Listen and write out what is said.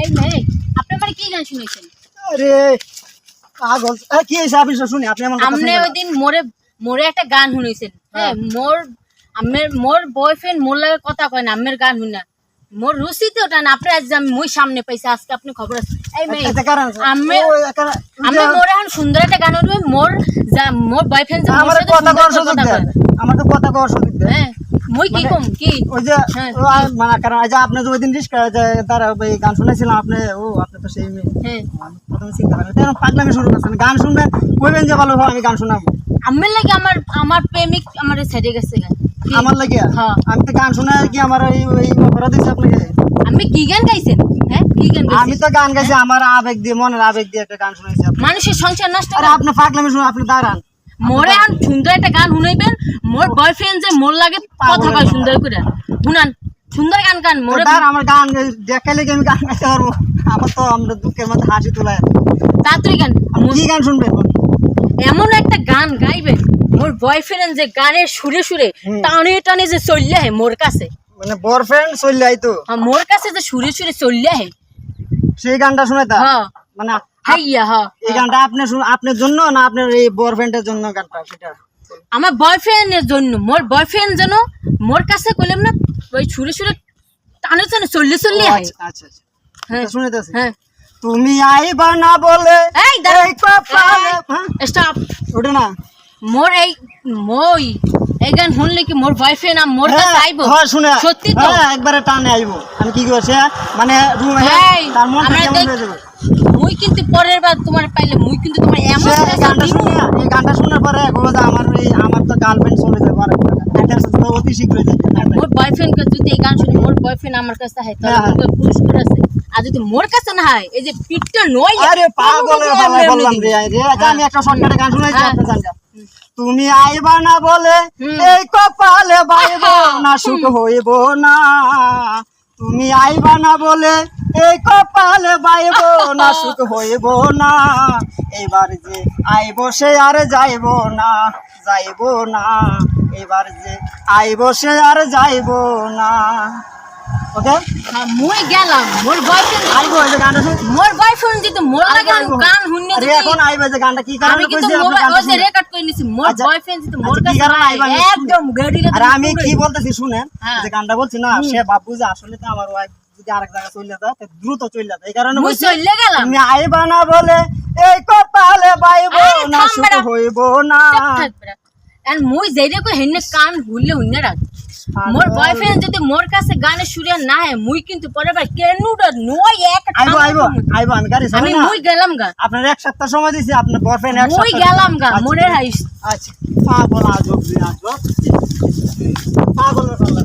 এই মেয়ে আপনি মানে কি গান শুনেছেন? আরে পাগল। কি হয়েছে? আপনি শুনি আপনি আমার কথা আপনি ওই দিন মোরে মোরে একটা গান শুনেছেন হ্যাঁ? মোর আমের মোর বয়ফ্রেন্ড মোর লাগে কথা কয় না আমের গান শুনা। মোর রুচিতে ওটা না আপনি আজ আমি মুই সামনে পাইছি আজকে আপনি খবর আছে। এই মেয়ে এটা আমি আমি মোর এখন সুন্দর একটা গান উঠবে মোর মোর বয়ফ্রেন্ড আমার কথা সুন্দর সুযোগ কথা কয়। আমার তো কথা কর সুযোগ হ্যাঁ। মুই কি মানে- কম? কি? ওই যে হ্যাঁ, মানে কারণ আপনি যে ওই গান শুনেছিলাম আপনি ও আপনি তো সেই মেয়ে। হ্যাঁ। আমি প্রথমে চিন্তা করেন তেমন পাগলামি শুরু করছেন গান শুনবেন কইবেন যে ভালো আমি গান শোনাবো। আমার লাগে আমার আমার প্রেমিক আমার ছেড়ে গেছে? আমার লাগে? হ্যাঁ। আমি তো গান শোনা কি আমার ওই ওই অপরাধ আপনাকে? আমি কি গান গাইছেন? হ্যাঁ কি গান আমি তো গান গাইছি আমার আবেগ দিয়ে মনের আবেগ দিয়ে একটা গান শুনেছি। মানুষের সংসার নষ্ট আরে আপনি পাগলামি শুনে আপনি দাঁড়ান। মোরে এখন সুন্দর একটা গান শুনাইবেন। মোর বয়ফ্রেন্ড যে মোর লাগে কথা কয় সুন্দর করে। শুনান সুন্দর গান গান মোরে আমার গান আমি গান গাইতে পারব। আমার তো আমরা দুঃখের মধ্যে হাসি তোলায়। তাড়াতাড়ি গান কি গান শুনবেন এমন একটা গান গাইবে মোর বয়ফ্রেন্ড যে গানের সুরে সুরে। টানে টানে যে চললে হে মোর কাছে। মানে বয়ফ্রেন্ড চললে আইতো হ্যাঁ, মোর কাছে যে সুরে সুরে চললে হে। সেই গানটা শুনে তা? হ্যাঁ। মানে হাইয়া এই গানটা আপনি আপনার জন্য না আপনার এই বয়ফ্রেন্ডের জন্য গানটা সেটা? আমার বয়ফ্রেন্ডের জন্য। মোর বয়ফ্রেন্ড যেন মোর কাছে কইলাম না ওই সুরে সুরে টানে টানে চললে চললে ও, আচ্ছা আচ্ছা আচ্ছা। হ্যাঁ হ্যাঁ। তুমি আইবা না বলে এই এই হ্যাঁ? স্টপ ওটা না। মোর এই মই এই গান শুনলে কি মোর বয়ফ্রেন্ড আর মোর কাছে আইব? হ্যাঁ শুনে। সত্যি তো? একবারে টানে আইবো। আমি কি করছে মানে রুমে তার মন আমরা কেমন হয়ে যাবে? মুই কিন্তু পরের বার তোমার পাইলে মুই কিন্তু তোমার এমন সে গানটা। শুনে এই গানটা শোনার পরে যে আমার এই আমার তো গার্লফ্রেন্ড চলে যাবে আরেক এটা তো অতি শীঘ্রই যাবে মোর যদি এই গান শুনি মোর বয়ফ্রেন্ড আমার কাছে হয় তাহলে হ্যাঁ। পুরস্কার আছে আর যদি মোর কাছে না হয় এই যে নয় আরে পাগলের পালা বললাম রে আমি একটা শর্টকাটে গান শুনাইছি হ্যাঁ। আপনি জানগা তুমি আইবা না বলে। এই কপালে বাইব না সুখ হইব না তুমি আইবা না বলে এই কপালে বাইব না সুখ হইব না। এবার যে আইব সে আর যাইব না যাইব না। এবার যে আইব সে আর যাইব না। ওকে? মুই গেলাম। মোর বয়ফ্রেন্ড আইব এই গানটা মোর বয়ফ্রেন্ড যদি মোর লাগে আইবো, আইবো। গান শুনি আরে এখন আইবে যে গানটা কি কারণে আমি কিন্তু মোবাইল। রেকর্ড নিছি মোর আচ্ছা, বয়ফ্রেন্ড যদি মোর আচ্ছা, কাছে কারণে আইবা। একদম আর আমি কি বলতেছি শুনেন। হ্যাঁ। যে গানটা বলছি না সে বাবু যে আসলে তো আমার ওয়াইফ যদি আরেক জায়গায় চলে যায় দ্রুত চলে যায়। এই কারণে চলে গেলাম। তুমি আইবা না বলে এই কপালে বাইব না সুখ হইব না। আর মুই যেইরে কই হেনে কান হুললে হুন্নে রাখ। মোর বয়ফ্রেন্ড যদি মোর কাছে গানে সুরে না হয় মুই কিন্তু পরে ভাই কেনুটা নয় এক আইবো আইবো আইবো আমি গাড়ি আমি মুই গেলাম গা। আপনার এক সপ্তাহ সময় দিছি আপনার বয়ফ্রেন্ড এক মুই গেলাম গা আচ্ছা, মোরে হাইস। আচ্ছা পাগল আজব রে আজব। পাল্লা।